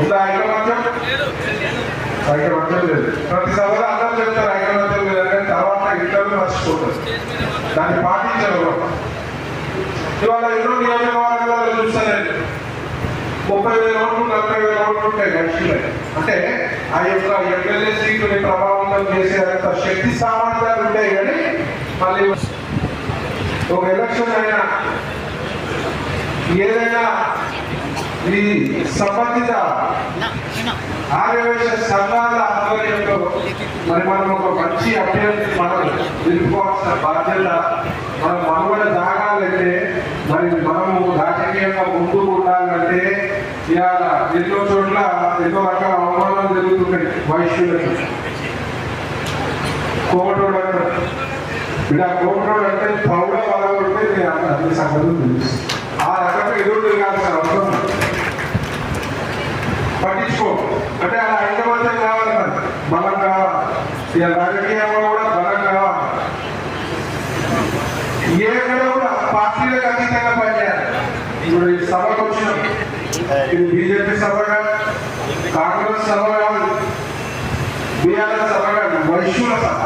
ఉందా ఐకమత్యం. ఐకమత్యం లేదు. ప్రతి సభలో అందరూ చెప్తారు ఐకమత్యం లేదని తర్వాత ఇద్దరు మర్చిపోతారు. దాన్ని పాటించరు ఇవాళ ఎన్నో నియోజకవర్గాలలో చూస్తానండి ముప్పై వేల ఓట్లు నలభై వేల ఓట్లు ఉంటాయి మనుషులే అంటే ఆ యొక్క ఎమ్మెల్యే సీటుని ప్రభావితం చేసేంత శక్తి సామర్థ్యాలు ఉంటాయి కానీ మళ్ళీ ఒక ఎలక్షన్ అయినా ఏదైనా ఈ సంబంధిత ఆర్యవేశ సంఘాల ఆధ్వర్యంలో మరి మనం ఒక మంచి అభ్యర్థి మనం నిలుపుకోవాల్సిన బాధ్యత మనం మనుగడ సాగాలంటే మరి మనము రాజకీయంగా ముందుకు ఉండాలంటే ఇవాళ ఎన్నో చోట్ల ఎన్నో రకాల అవమానాలు జరుగుతున్నాయి వైశ్యులకి కోమటోడు అంటారు ఇలా కోమటోడు అంటే పౌడ వలగొడితే నేను అన్ని సంగతులు తెలుసు ఆ రకంగా ఎదురు తిరగాల్సిన అవసరం ఉంది. పట్టించుకో అంటే అలా ఐకమత్యం కావాలి మరి బలం కావాలి ఇక రాజకీయంలో కూడా బలం కావాలి ఎక్కడ కూడా పార్టీలకు అతీతంగా పనిచేయాలి ఇప్పుడు ఈ సభకు వచ్చినాం ఇది బీజేపీ సభ కాదు కాంగ్రెస్ సభ కాదు బీఆర్ఎస్ సభ కాదు వైశ్యుల సభ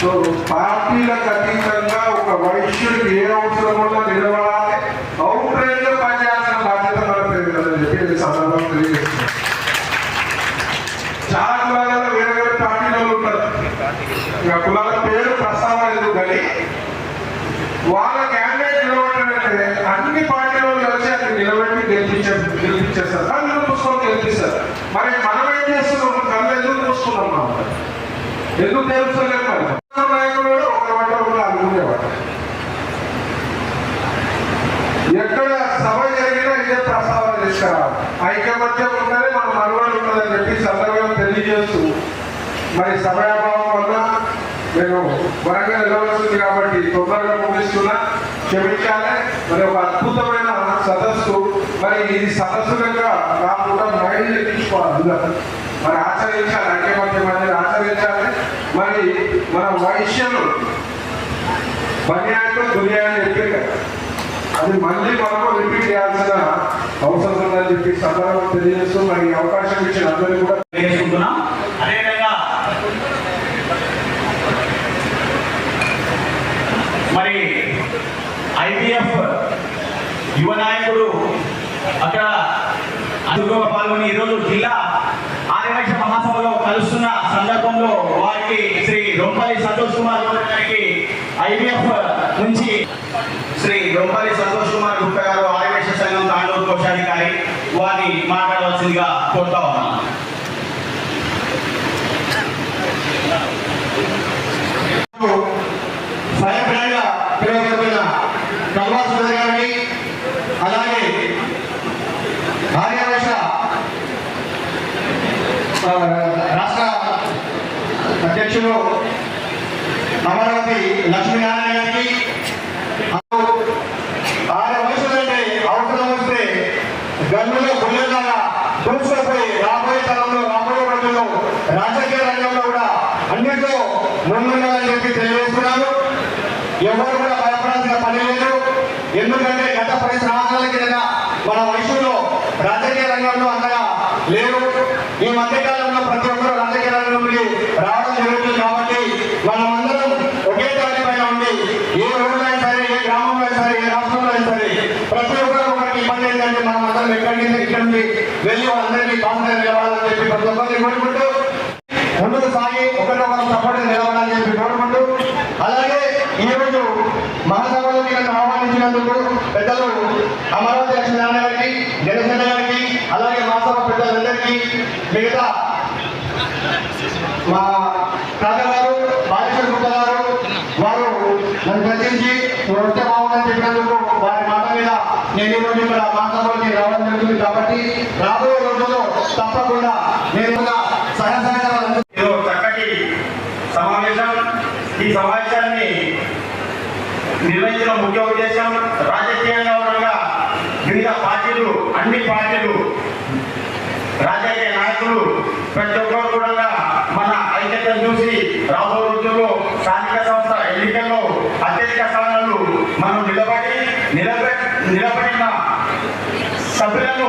సో పార్టీలకు అతీతంగా ఒక వైశ్యుడికి ఏ అవసరం ఉన్నా నిలబడాలి. అవుట్రేజ్లో పనిచేయాల్సిన బాధ్యత మనకు పేరు చెప్పి ఈ సందర్భంగా తెలియజేస్తున్నాం చాలా కులాలలో వేరే వేరే పార్టీలలో ఉంటారు. ఇక కులాల పేరు ప్రస్తావన ఎందుకు కానీ వాళ్ళ క్యాండిడేట్ నిలబడాలంటే అన్ని పార్టీలు కలిసి అక్కడ నిలబెట్టి గెలిపించే గెలిపించేస్తారు. కళ్ళు పుస్తకం గెలిపిస్తారు. మరి మనం ఏం చేస్తున్నాం? కళ్ళు ఎందుకు చూస్తున్నాం? మనం? ఎందుకు తెలుస్తలేదు మరి నాయకుడు ఒక వంట కూడా అనుకునేవాడు ఎక్కడ సభ జరిగినా ఇదే ప్రస్తావన తీసుకురావాలి ఐకమత్యం ఉంటేనే మన మనుగడ ఉంటుందని చెప్పి సందర్భంగా తెలియజేస్తూ మరి సమయాభావం వల్ల నేను వరంగల్ వెళ్ళవలసింది కాబట్టి తొందరగా ముగిస్తున్నా క్షమించాలి మరి ఒక అద్భుతమైన సదస్సు. మరి ఇది సదస్సు కనుక మైండ్ ఎక్కించుకోవాలి మరి ఆచరించాలి అంటే ఐకమత్యం అనేది ఆచరించాలి. మరి మన వైశ్యులు బన్యాన్ని దునియా అని చెప్పి అది మళ్ళీ మనము రిపీట్ చేయాల్సిన అవసరం ఉందని చెప్పి సందర్భం తెలియజేస్తూ మరి అవకాశం ఇచ్చిన అందరికీ కూడా తెలియజేసుకుంటున్నాం. అదేవిధంగా మరి ఐపీఎఫ్ యువ నాయకుడు అక్కడ అందులో పాల్గొని ఈరోజు జిల్లా ఆర్యవైశ్య మహాసభలో కలుస్తున్న సందర్భంలో వారికి శ్రీ రొంపల్లి సంతోష్ కుమార్ గారికి ఐపీఎఫ్ నుంచి శ్రీ రొంపల్లి సంతోష్ కుమార్ గుప్త గారు ఆర్యవైశ్య సంఘం తాండూరు కోశాధికారి వారిని మాట్లాడవలసిందిగా కోరుతా ఉన్నాను ఫైర్ కల్వాస్ గారిని అలాగే ఆర్యవేశ రాష్ట్ర అధ్యక్షులు అమరావతి లక్ష్మీనారాయణ గారికి ఆరు వయసులంటే అవసరం వస్తే గన్నులో గుళ్ళలాగా దూసుకుపోయి రాబోయే తరంలో రాబోయే రోజుల్లో రాజకీయ రంగంలో కూడా అన్నింటిలో ముందుండాలని చెప్పి తెలియజేస్తున్నాను. ఎవరు కూడా భయపడాల్సిన పని లేదు. ఎందుకంటే గత పది సంవత్సరాల కింద మన వయసులో రాజకీయ రంగంలో అంతగా లేరు ఈ మధ్య కాలంలో ప్రతి ఒక్కరు రాజకీయ రంగంలోకి రావడం జరుగుతుంది కాబట్టి మనమందరం ఒకే దాని పైన ఉండి ఏ ఊళ్ళో సరే ఏ గ్రామంలో సరే ఏ రాష్ట్రంలో అయినా సరే ప్రతి ఒక్కరు ఒకరికి ఇబ్బంది ఏంటంటే మనం అందరం ఎక్కడి నుంచి ఇక్కడి నుంచి వెళ్ళి వాళ్ళందరినీ బాగా నిలవాలని చెప్పి ప్రతి ఒక్కరిని కోరుకుంటూ ముందుకు సాగి ఒకరినొకరు సపోర్ట్ కాబట్టి రాబోయే రోజుల్లో తప్పకుండా నేను చక్కటి సమావేశం. ఈ సమావేశాన్ని నిర్వహించిన ముఖ్య ఉద్దేశం రాజకీయంగా ఉండగా వివిధ పార్టీలు అన్ని పార్టీలు రాజకీయ నాయకులు ప్రతి ఒక్కరు కూడా మన ఐక్యతను చూసి రాబో రోజుల్లో స్థానిక సంస్థ ఎన్నికల్లో అత్యధిక స్థానాలు మనం నిలబడి నిలబె నిలబడిన సభ్యులను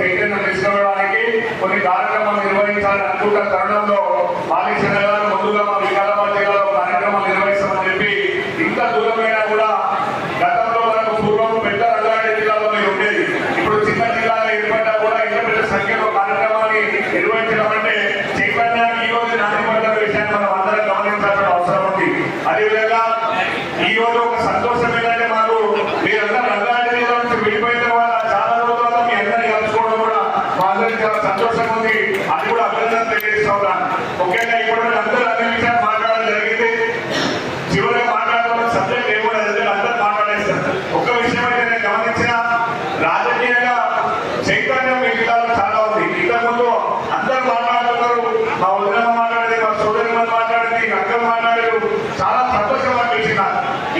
చైతన్యం తీసుకోవడానికి కొన్ని కార్యక్రమాలు నిర్వహించాలని అనుకుంటున్న తరుణంలో బాలిక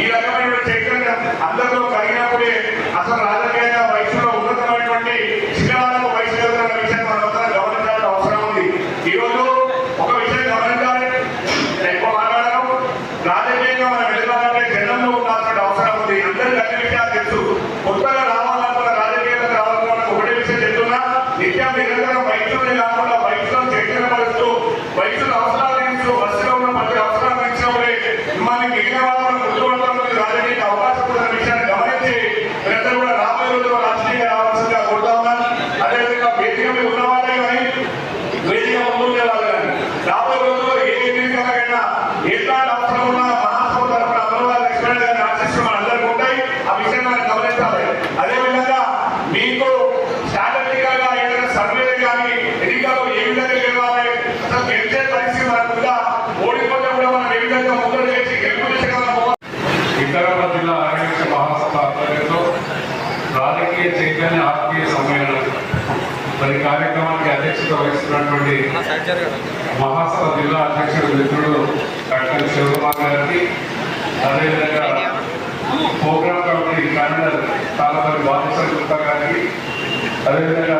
ఈ రకమైన చైతన్యం అందరిలో జిల్లా మహాసభ రాజకీయ ఆత్మీయ కార్యక్రమానికి వహిస్తున్నటువంటి జిల్లా అధ్యక్షుడు మిత్రుడు డాక్టర్ శివకుమార్ గారికి అదేవిధంగా programme committee convener Talapalli Balakrishna Gupta గారికి అదేవిధంగా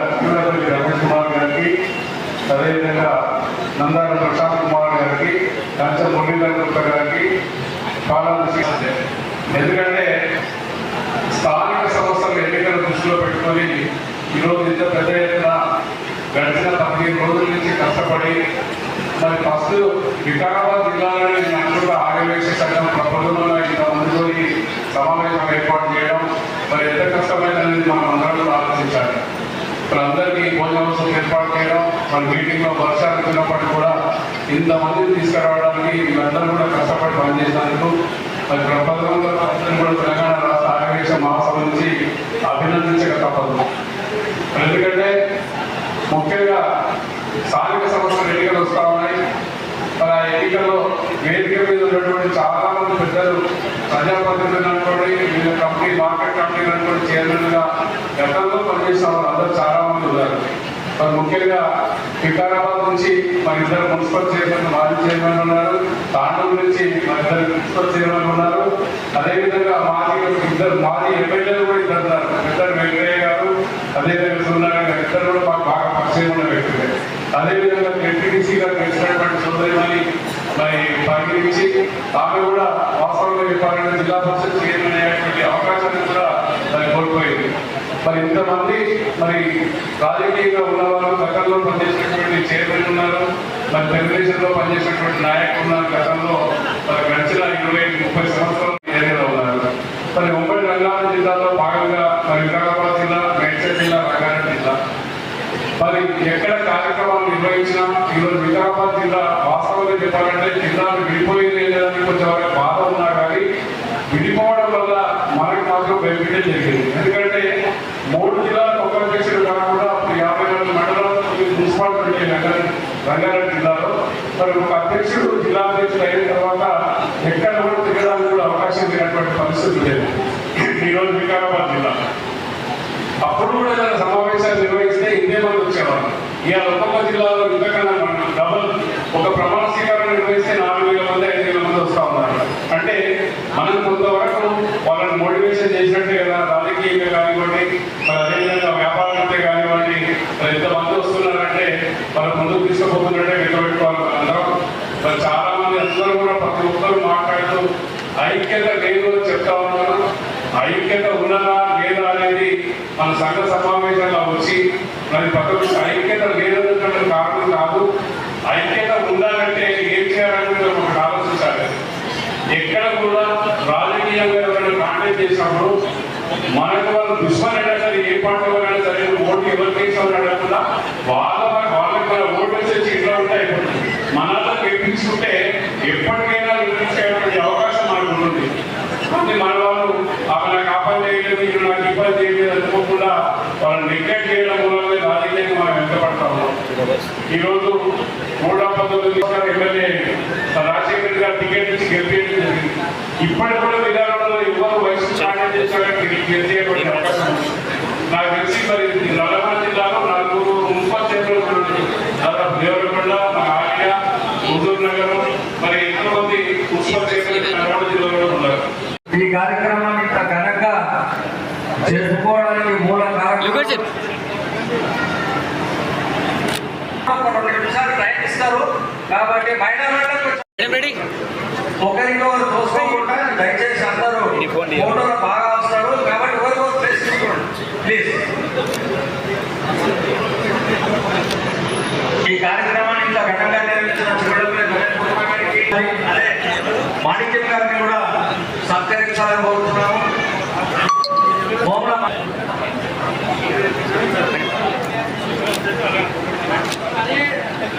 రమేష్ కుమార్ గారికి అదేవిధంగా నందారు ప్రశాంత్ కుమార్ గారికి కంచె మురళీధర్ గారికి కాలం ఎందుకంటే స్థానిక సంస్థల ఎన్నికల దృష్టిలో పెట్టుకొని ఈరోజు ఇంత పెద్ద ఎత్తున గడిచిన పదిహేను రోజుల నుంచి కష్టపడి మరి ఫస్ట్ వికారాబాద్ జిల్లాలోనే నేను అనుకుంటా ఆర్యవేక్ష సంఘం ప్రబోధంలో సమావేశం ఏర్పాటు చేయడం మరి ఎంత కష్టమైనది మనం అందరం ఆలోచించాలి. అందరికీ భోజన ఏర్పాటు చేయడం మన మీటింగ్లో వర్షాలు తిన్నప్పటికీ కూడా ఇంతమందిని తీసుకురావడానికి వీళ్ళందరూ కూడా కష్టపడి పనిచేసినందుకు మరి ప్రపంచంలో అందరూ కూడా తెలంగాణ రాష్ట్ర ఆర్యవేశ మహాసభ నుంచి అభినందించక తప్పదు. ఎందుకంటే ముఖ్యంగా స్థానిక సంస్థలు ఎన్నికలు వస్తా ఉన్నాయి. మరి ఆ ఎన్నికల్లో వేదిక మీద ఉన్నటువంటి చాలా మంది పెద్దలు ప్రజాప్రతినిధులు అనుకోండి వివిధ కంపెనీ మార్కెట్ కంపెనీలు అనుకోండి చైర్మన్గా గతంలో పనిచేసిన వాళ్ళు అందరూ చాలా మంది ఉన్నారు. మరి ముఖ్యంగా వికారాబాద్ నుంచి మా ఇద్దరు మున్సిపల్ చైర్మన్ మాజీ చైర్మన్ ఉన్నారు. తాండూరు నుంచి మా ఇద్దరు మున్సిపల్ చైర్మన్ ఉన్నారు. అదేవిధంగా మాజీ ఇద్దరు మాజీ ఎమ్మెల్యేలు కూడా ఇద్దరు ఉన్నారు. ఇద్దరు వెంకయ్య గారు అదేవిధంగా సుందర గారు ఇద్దరు కూడా మాకు బాగా పరిచయం ఉన్న వ్యక్తులే. అదేవిధంగా ఎంపీటీసీ గారు గెలిచినటువంటి పరిగణించి ఆమె కూడా వాస్తవంగా చెప్పాలంటే జిల్లా పరిషత్ చైర్మన్ అయ్యేటువంటి అవకాశాన్ని కూడా మరి కోల్పోయింది. మరి ఇంతమంది మరి రాజకీయంగా ఉన్నవారు గతంలో పనిచేసినటువంటి చైర్మన్ ఉన్నారు మరి తెలుగుదేశంలో పనిచేసినటువంటి నాయకులు ఉన్నారు గతంలో మరి గడిచిన ఇరవై ముప్పై సంవత్సరాలు ఏరియాలో ఉన్నారు. మరి ఉమ్మడి రంగారెడ్డి జిల్లాలో భాగంగా మరి వికారాబాద్ జిల్లా మేడ్చల్ జిల్లా రంగారెడ్డి జిల్లా. మరి ఎక్కడ కార్యక్రమాలు నిర్వహించినా ఈరోజు వికారాబాద్ జిల్లా వాస్తవ చెప్పాలంటే చిన్నాడు విడిపోయింది లేదని కొంచెం బాధ ఉన్నా కానీ విడిపోవడం వల్ల మనకు మాత్రం బెనిఫిట్ జరిగింది. ఎందుకంటే మూడు జిల్లాలకు ఒక అధ్యక్షుడు కాకుండా అప్పుడు యాభై నాలుగు మండలాలు మున్సిపాలిటీ రంగారెడ్డి జిల్లాలో. మరి ఒక అధ్యక్షుడు జిల్లా అధ్యక్షుడు అయిన తర్వాత ఎక్కడ కూడా తిరగడానికి కూడా అవకాశం లేనటువంటి పరిస్థితి లేదు ఈరోజు వికారాబాద్ జిల్లా. అప్పుడు కూడా సమావేశాలు నిర్వహిస్తే ఇదే మంది వచ్చేవాళ్ళు. ఇవాళ ఒక్కొక్క జిల్లాలో ఇంతకన్నా మనం డబుల్ ఒక ప్రమాణ స్వీకారం నిర్వహిస్తే నాలుగు వేల మంది ఐదు వేల మంది వస్తా ఉన్నారు అంటే మనం కొంతవరకు వాళ్ళని మోటివేషన్ చేసినట్టే కదా రాజకీయంగా కానివ్వండి మరి అదేవిధంగా వ్యాపారంతో కానివ్వండి మరి ఎంతమంది వస్తున్నారంటే వాళ్ళు ముందుకు తీసుకుపోతున్నట్టే వెంటబెట్టుకోవాలి అందరం మరి చాలా మంది అందరూ కూడా ప్రతి ఒక్కరు మాట్లాడుతూ ఐక్యత లేదు అని చెప్తా ఉన్నారు ఐక్యత ఉన్నదా లేదా అనేది మన సంఘ సమావేశంలో వచ్చి మరి పక్కకు ఐక్యత లేదన్నటువంటి కారణం కాదు. ఐక్యత ఉండాలంటే ఏం చేయాలని మీరు ఒకటి ఆలోచించాలి. ఎక్కడ కూడా రాజకీయంగా ఎవరైనా కాంటాక్ట్ చేసినప్పుడు మనకు వాళ్ళు దుష్మన్ అడగాలి ఏ పార్టీ వాళ్ళైనా సరే ఓటు ఎవరికి వేసామని అడగకుండా వాళ్ళ వాళ్ళకి మన ఓటు వేసి వచ్చి ఇంట్లో ఉంటే అయిపోతుంది. గెలిపించుకుంటే ఎప్పటికైనా గెలిపించేటువంటి అవకాశం మనకు ఉంటుంది. అంటే మన వాళ్ళు ఆమె నాకు ఆ పని చేయలేదు ఇది నాకు ఈ పని చేయలేదు అనుకోకుండా వాళ్ళని నెగ్లెక్ట్ చేయడం మూలంగా రాజకీయంగా మనం వెంటబడతా ఉన్నాం ఈరోజు నూట పంతొమ్మిది ఎమ్మెల్యే రాజశేఖర్ గారు టికెట్ ఇచ్చి గెలిపేయడం జరిగింది. ఇప్పటికి కూడా విధానంలో ఎవరు వయసు ఛాలెంజ్ చేశారని గెలిచేటువంటి అవకాశం నాకు తెలిసి మరి నల్గొండ జిల్లాలో నాలుగు ముప్పై చైర్మన్ దాదాపు దేవరకొండ మా ఆర్య హుజూర్ నగరం మరి ఎంతో మంది ముప్పై చైర్మన్ నల్గొండ జిల్లాలో ఉన్నారు. ఈ కార్యక్రమం ఇంత ఘనంగా చేసుకోవడానికి మూల కారణం ఒక రెండు నిమిషాలు టైం ఇస్తారు కాబట్టి మైనర్ ఒకరికొకరు చూసుకోకుండా దయచేసి అందరూ ఫోటోలు బాగా వస్తారు కాబట్టి ఒకరికొకరు ప్లేస్ తీసుకోండి. ప్లీజ్ ఈ కార్యక్రమాన్ని ఇంత ఘనంగా నిర్వహించిన అదే మాణిక్యం గారిని కూడా సత్కరించాలని కోరుతున్నాము. మోమల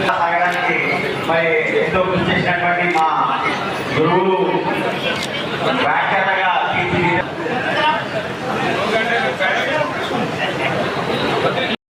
సాగడానికి మరి ఎంతో కృషి చేసినటువంటి మా గురువులు. వ్యాఖ్యాన